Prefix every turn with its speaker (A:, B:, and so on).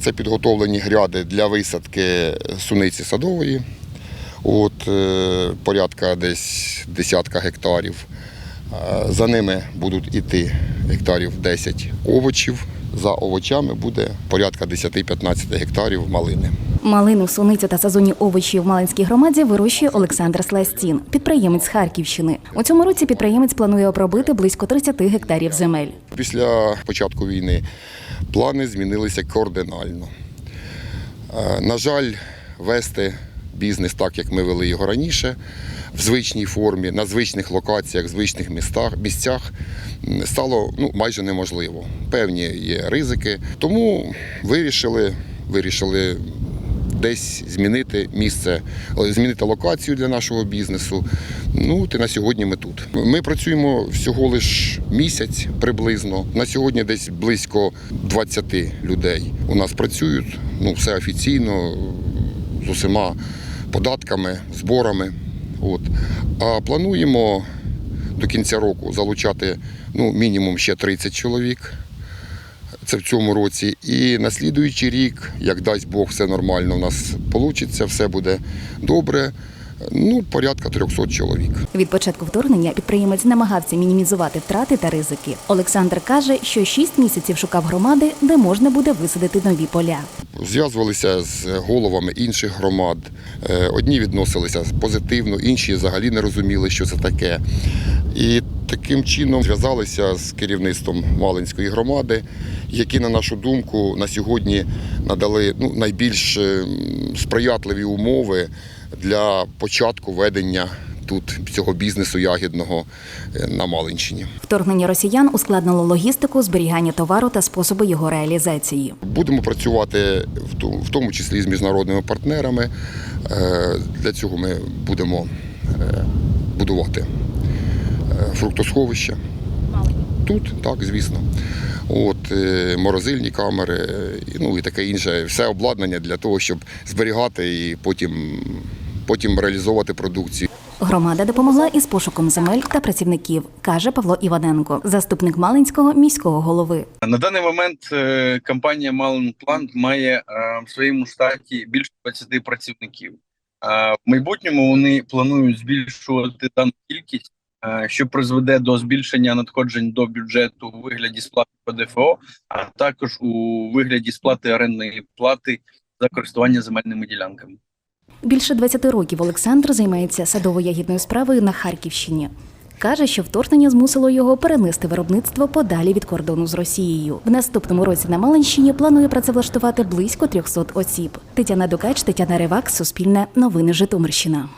A: Це підготовлені гряди для висадки суниці садової. От, е, порядка десь десятка гектарів. Е, За ними будуть іти гектарів 10 овочів. За овочами буде порядка 10-15 гектарів малини.
B: Малину, суницю та сезонні овочі в Малинській громаді вирощує Олександр Сластін, підприємець Харківщини. У цьому році підприємець планує обробити близько 30 гектарів земель.
A: Після початку війни плани змінилися кардинально. Е, На жаль, вести бізнес так, як ми вели його раніше, в звичній формі, на звичних локаціях, звичних містах, місцях стало ну, майже неможливо. Певні є ризики. Тому вирішили, вирішили десь змінити місце, е, змінити локацію для нашого бізнесу. Ну, ти на сьогодні ми тут. Ми працюємо всього лиш місяць приблизно. На сьогодні десь близько 20 людей у нас працюють. Ну, все офіційно, з усіма податками, зборами. От. А плануємо до кінця року залучати ну, мінімум ще 30 чоловік. Це в цьому році. І на слідуючий рік, як дасть Бог, все нормально у нас вийде, все буде добре. Ну, порядка 300 чоловік.
B: Від початку вторгнення підприємець намагався мінімізувати втрати та ризики. Олександр каже, що 6 місяців шукав громади, де можна буде висадити нові поля.
A: Зв'язувалися з головами інших громад. Е, Одні відносилися позитивно, інші взагалі не розуміли, що це таке. І таким чином зв'язалися з керівництвом Малинської громади, які, на нашу думку, на сьогодні надали ну, найбільш е, сприятливі умови для початку ведення тут цього бізнесу ягідного е, на Малинщині.
B: Вторгнення росіян ускладнило логістику, зберігання товару та способи його реалізації.
A: Будемо працювати в тому числі з міжнародними партнерами. Е, Для цього ми будемо е, будувати е, фруктосховища. Тут, так, звісно. От, морозильні камери, ну і таке інше, все обладнання для того, щоб зберігати і потім, потім реалізовувати продукцію.
B: Громада допомогла із пошуком земель та працівників, каже Павло Іваненко, заступник Малинського міського голови.
C: На даний момент е, компанія Plant має е, в своєму штаті більше 20 працівників. В майбутньому вони планують збільшувати дану кількість, е, що призведе до збільшення надходжень до бюджету у вигляді сплати ПДФО, а також у вигляді сплати орендної плати за користування земельними ділянками.
B: Більше 20 років Олександр займається садово-ягідною справою на Харківщині. Каже, що вторгнення змусило його перенести виробництво подалі від кордону з Росією. В наступному році на Малинщині планує працевлаштувати близько 300 осіб. Тетяна Дукач, Тетяна Ревак, Суспільне, Новини Житомирщина.